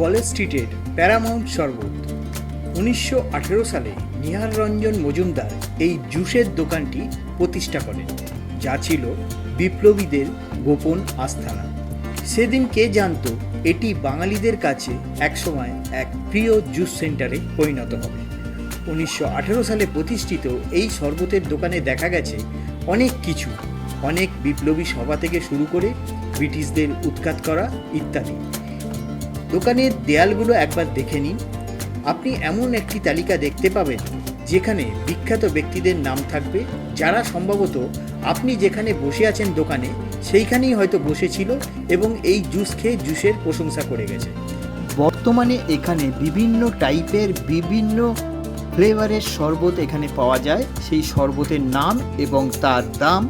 College স্ট্রিটের Paramount শরবত। উনিশশো আঠেরো সালে নিহার রঞ্জন মজুমদার এই জুসের দোকানটি প্রতিষ্ঠা করেন, যা ছিল বিপ্লবীদের গোপন আস্থানা। সেদিন কে জানতো এটি বাঙালিদের কাছে একসময় এক প্রিয় জুস সেন্টারে পরিণত হবে। উনিশশো আঠেরো সালে প্রতিষ্ঠিত এই শরবতের দোকানে দেখা গেছে অনেক কিছু, অনেক বিপ্লবী সভা থেকে শুরু করে ব্রিটিশদের উৎখাত করা ইত্যাদি। দোকানের দেয়ালগুলো একবার দেখে নিন। আপনি এমন একটি তালিকা দেখতে পাবেন, যেখানে বিখ্যাত ব্যক্তিদের নাম থাকবে, যারা সম্ভবত আপনি যেখানে বসে আছেন দোকানে, সেইখানেই হয়তো বসেছিল এবং এই জুস খেয়ে জুসের প্রশংসা করে গেছে। বর্তমানে এখানে বিভিন্ন টাইপের বিভিন্ন ফ্লেভারের শরবত এখানে পাওয়া যায়। সেই শরবতের নাম এবং তার দাম,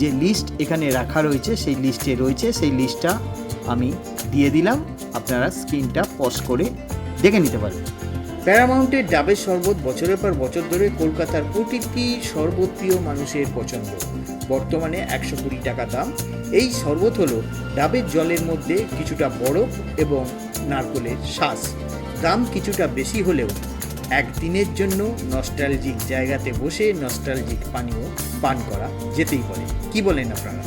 যে লিস্ট এখানে রাখা রয়েছে, সেই লিস্টে রয়েছে, সেই লিস্টটা আমি দিয়ে দিলাম। আপনারা স্ক্রিনটা পজ করে দেখে নিতে পারেন প্যারামাউন্টের ডাবের শরবত বছরের পর বছর ধরে কলকাতার প্রতিটি শরবত প্রিয় মানুষের পছন্দ। বর্তমানে একশো কুড়ি টাকা দাম। এই শরবত হলো ডাবের জলের মধ্যে কিছুটা বরফ এবং নারকোলের শ্বাস। দাম কিছুটা বেশি হলেও একদিনের জন্য নস্টালজিক জায়গাতে বসে নস্টালজিক পানীয় পান করা যেতেই পারে। কি বলেন আপনারা?